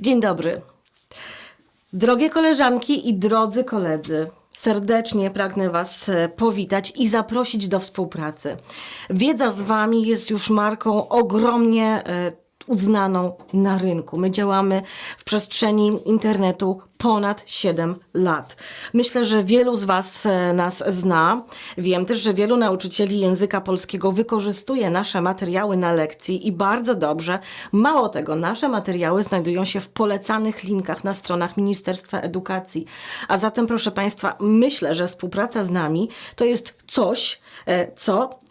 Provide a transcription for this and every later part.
Dzień dobry. Drogie koleżanki i drodzy koledzy, serdecznie pragnę Was e, powitać i zaprosić do współpracy. Wiedza z Wami jest już marką ogromnie e, uznaną na rynku. My działamy w przestrzeni internetu ponad 7 lat. Myślę, że wielu z Was e, nas zna. Wiem też, że wielu nauczycieli języka polskiego wykorzystuje nasze materiały na lekcji i bardzo dobrze. Mało tego, nasze materiały znajdują się w polecanych linkach na stronach Ministerstwa Edukacji. A zatem, proszę Państwa, myślę, że współpraca z nami to jest coś, e, co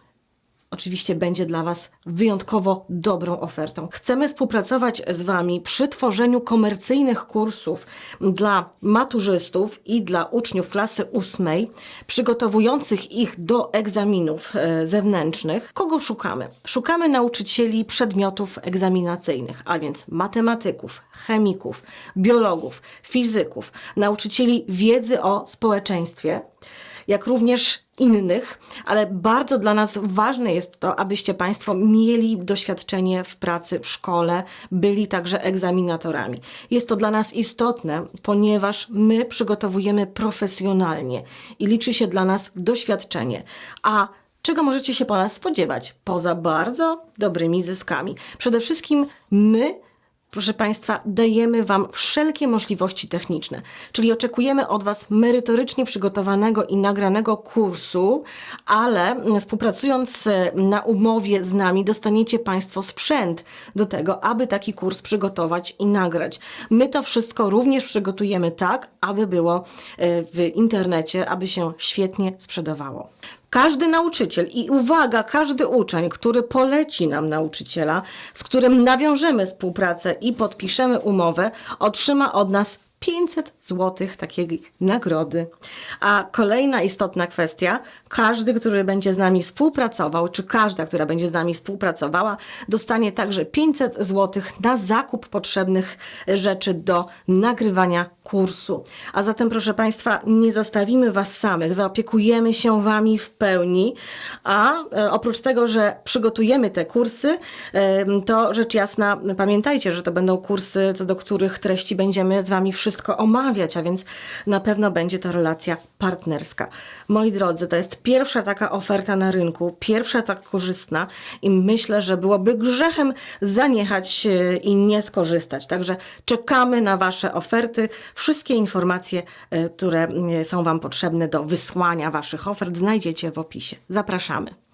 oczywiście będzie dla Was wyjątkowo dobrą ofertą. Chcemy współpracować z Wami przy tworzeniu komercyjnych kursów dla maturzystów i dla uczniów klasy ósmej, przygotowujących ich do egzaminów e, zewnętrznych. Kogo szukamy? Szukamy nauczycieli przedmiotów egzaminacyjnych, a więc matematyków, chemików, biologów, fizyków, nauczycieli wiedzy o społeczeństwie jak również innych, ale bardzo dla nas ważne jest to, abyście Państwo mieli doświadczenie w pracy w szkole, byli także egzaminatorami. Jest to dla nas istotne, ponieważ my przygotowujemy profesjonalnie i liczy się dla nas doświadczenie. A czego możecie się po nas spodziewać? Poza bardzo dobrymi zyskami. Przede wszystkim my proszę Państwa, dajemy Wam wszelkie możliwości techniczne. Czyli oczekujemy od Was merytorycznie przygotowanego i nagranego kursu, ale współpracując e, na umowie z nami, dostaniecie Państwo sprzęt do tego, aby taki kurs przygotować i nagrać. My to wszystko również przygotujemy tak, aby było e, w internecie, aby się świetnie sprzedawało. Każdy nauczyciel i uwaga, każdy uczeń, który poleci nam nauczyciela, z którym nawiążemy współpracę i podpiszemy umowę, otrzyma od nas 500 zł takiej nagrody. A kolejna istotna kwestia, każdy, który będzie z nami współpracował, czy każda, która będzie z nami współpracowała, dostanie także 500 zł na zakup potrzebnych rzeczy do nagrywania kursu. A zatem, proszę Państwa, nie zostawimy Was samych, zaopiekujemy się Wami w pełni, a e, oprócz tego, że przygotujemy te kursy, to rzecz jasna, pamiętajcie, że to będą kursy, do których treści będziemy z Wami wszystko omawiać, a więc na pewno będzie to relacja partnerska. Moi drodzy, to jest pierwsza taka oferta na rynku, pierwsza tak korzystna i myślę, że byłoby grzechem zaniechać i nie skorzystać. Także czekamy na Wasze oferty. Wszystkie informacje, e, które e, są Wam potrzebne do wysłania Waszych ofert, znajdziecie w opisie. Zapraszamy.